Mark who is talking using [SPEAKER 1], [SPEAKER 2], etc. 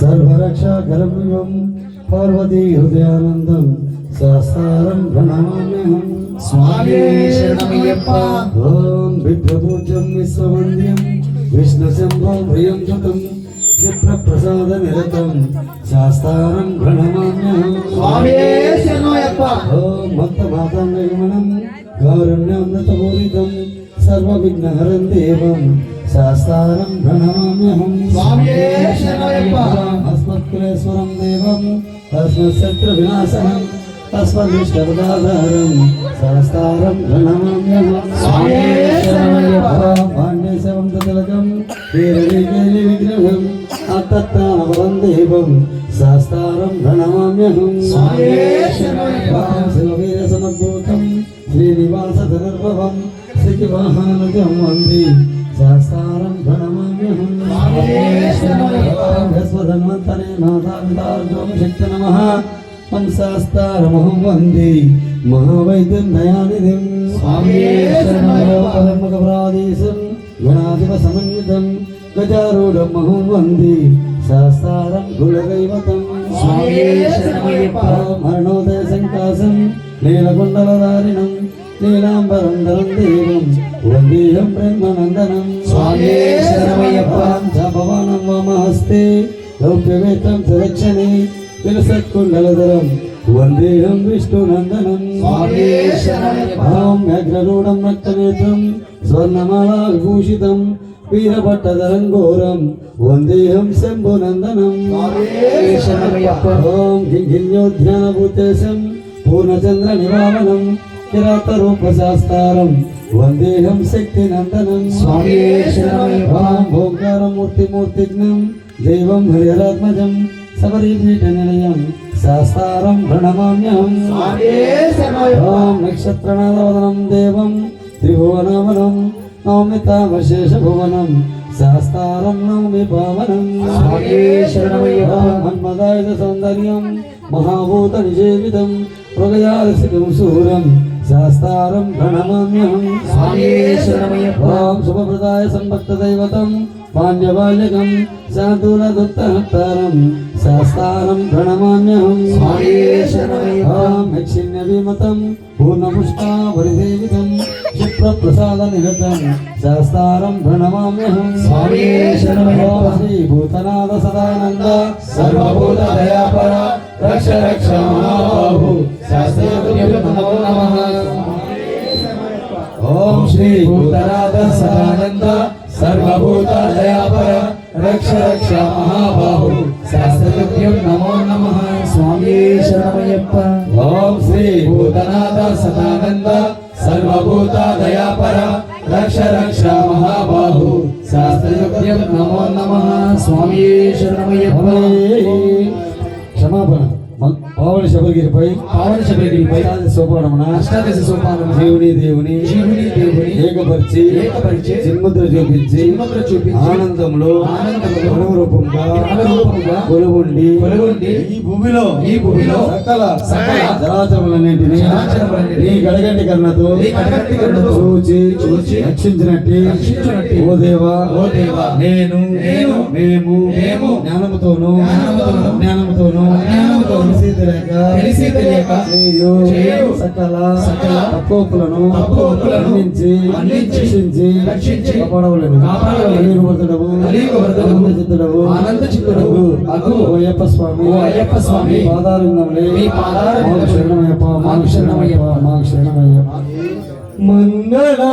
[SPEAKER 1] సర్వరక్షాకరం పార్వతీ హృదయానందం శాస్త్రం ప్రణమామ్యహం.
[SPEAKER 2] స్వామి శరణమయ్యప్ప.
[SPEAKER 1] ఓం విఘ్నపూజ్యం విశ్వవంద్యం విష్ణుశంభో ప్రియం సుతం క్షిప్రప్రసాద నిరతం శాస్త్రం ప్రణమామ్యహం.
[SPEAKER 2] స్వామి శరణమయ్యప్ప.
[SPEAKER 1] ఓం భక్తమాతాంగమనం కారుణ్యామృతపూరితం సర్వవిఘ్నహరం దేవం. శాస్త్రం ప్రణమామ్యహం. అస్మత్కులేశ్వరం దేవం. తస్మశత్రు వినాశనం. తస్మదిష్టపదాధారం శాస్త్రం ప్రణమామ్యహం. పాండేశవం తిలకం. వీరవికేలి విగ్రహం. అత్తత్తానవరం దేవం శాస్త్రం ప్రణమామ్యహం. శివవీర సమద్భూతం. శ్రీనివాస ధనుర్భవం. వంది శాస్త్రం ప్రణమామ్యహం
[SPEAKER 2] స్వామి శరణమయ్యప్ప
[SPEAKER 1] శక్తి నమ హంసాస్తారమహం వంది మహావైద్యం దయానిధిం
[SPEAKER 2] స్వామి శరణమయ్యప్ప.
[SPEAKER 1] గజారూఢం మహం వంది కులదైవతం మరణోదయ సంకాసం నీలాంబరం దేవం వందేయం బ్రహ్మనందనం
[SPEAKER 2] స్వామి శరణమయ్యప్ప.
[SPEAKER 1] భవానం వామహస్తే లౌక్యవేత్రం సురక్షణే. విలసత్కుండలధరం వందేయం విష్ణునందనం. ఓం వ్యగ్రరూఢం రక్తనేత్రం. స్వర్ణమాలా విభూషితం. వీరభట్టధరం ఘోరం. వందేహం శంభునందనం. ఓం గిరియోధ్యానభూతేశం పూర్ణచంద్ర నివామనం కిరాత రూపశాస్తారం వందేహం శక్తినందనం
[SPEAKER 2] స్వామి శరణమయ్యప్ప.
[SPEAKER 1] ఓం ఓంకారమూర్తిమూర్తిజ్ఞం దేవం హరిహరాత్మజం. శబరిపీఠ నిలయం. శాస్త్రం
[SPEAKER 2] స్వామి శరణమయ్యప్ప.
[SPEAKER 1] ఓం నక్షత్రనాథవదనం దేవం. త్రిభువనామనం నవమి తామశేషభువనం శాస్త్రం నవమి పావనం.
[SPEAKER 2] స్వామి.
[SPEAKER 1] మన్మదాయుధ సౌందర్యం. మహాభూత నిషేవితం మృగజాలసికం శూరం. శాస్త్రం
[SPEAKER 2] శరణమయ్యప్ప.
[SPEAKER 1] ఓం శుభప్రదాయ సంభక్త దైవతం పాండ్యబాల్యకం. శాంతులదత్తహత్తారం శాస్త్రం ప్రణమామ్యహం. ఓం యక్షిణ్యవిమతం పూర్ణపుష్పావరిదేవితం క్షిప్రప్రసాద నిరతం శాస్త్రం ప్రణమామ్యహం. శ్రీ భూతనాథ సదానంద
[SPEAKER 2] సర్వభూత దయాపర రక్ష రక్ష మహాబాహు శాస్త్రజ్ఞ నమో నమః.
[SPEAKER 1] ఓం శ్రీ
[SPEAKER 2] భూతనాథ సదానంద సర్వభూత దయాపర రక్ష రక్ష మహాబాహు. శాస్త్రజ్ఞం నమో నమ. స్వామి శరణమయ్యప్ప.
[SPEAKER 1] ఓం శ్రీ
[SPEAKER 2] భూతనాథ సదానంద సర్వభూత దయాపర రక్ష రక్ష మహాబాహు. శాస్త్రజ్ఞం నమో నమ. స్వామి శరణమయ్యప్ప.
[SPEAKER 1] క్షమాపణ. పావని శబరిగిరిపై
[SPEAKER 2] పావన శబరిగిరిపై
[SPEAKER 1] సోపానమున
[SPEAKER 2] అష్టాదశ సోపానమున
[SPEAKER 1] దేవుని దేవుని
[SPEAKER 2] జీవుని దేవుని
[SPEAKER 1] ఏకపరిచి
[SPEAKER 2] ఏకపరిచి
[SPEAKER 1] చిన్ముద్ర చూపించి
[SPEAKER 2] చిన్ముద్ర చూపించి
[SPEAKER 1] ఆనందంలో
[SPEAKER 2] ఆనందములో
[SPEAKER 1] అనురూపంగా
[SPEAKER 2] అనురూపముగా
[SPEAKER 1] కొలువుండి
[SPEAKER 2] కొలువుండి
[SPEAKER 1] ఈ భూమిలో
[SPEAKER 2] ఈ భూమిలో
[SPEAKER 1] సకల
[SPEAKER 2] సకల
[SPEAKER 1] చరాచరములన్నింటినీ నీ గడగంటి కర్ణతో
[SPEAKER 2] నీ గడగంటి కరుణతో
[SPEAKER 1] చూచి
[SPEAKER 2] చూచి
[SPEAKER 1] రక్షించినట్టి.
[SPEAKER 2] రక్షించినట్టి.
[SPEAKER 1] ఓ దేవా
[SPEAKER 2] ఓ దేవా
[SPEAKER 1] నేను
[SPEAKER 2] నేను
[SPEAKER 1] మేము
[SPEAKER 2] మేము
[SPEAKER 1] జ్ఞానముతోను
[SPEAKER 2] జ్ఞానముతోను
[SPEAKER 1] జ్ఞానముతోను
[SPEAKER 2] జ్ఞానముతోను
[SPEAKER 1] తెలియక
[SPEAKER 2] తెలిసి తెలియక
[SPEAKER 1] సకల
[SPEAKER 2] సకల
[SPEAKER 1] తక్కువలను
[SPEAKER 2] తక్కువలను
[SPEAKER 1] మన్నించి
[SPEAKER 2] మన్నించి
[SPEAKER 1] రక్షించి కాపాడవలను.
[SPEAKER 2] కాపాడవలెను.
[SPEAKER 1] ఆనందచిత్తుడవు
[SPEAKER 2] ఆనందచిత్తుడవు
[SPEAKER 1] అగు. అయ్యప్ప స్వామి
[SPEAKER 2] అయ్యప్ప స్వామి
[SPEAKER 1] మీ పాదారవిందములే
[SPEAKER 2] మీ
[SPEAKER 1] మాకు శరణమయ్యప్ప మాకు శరణమయ్యప్ప మాకు శరణమయ్యప్ప. మంగళ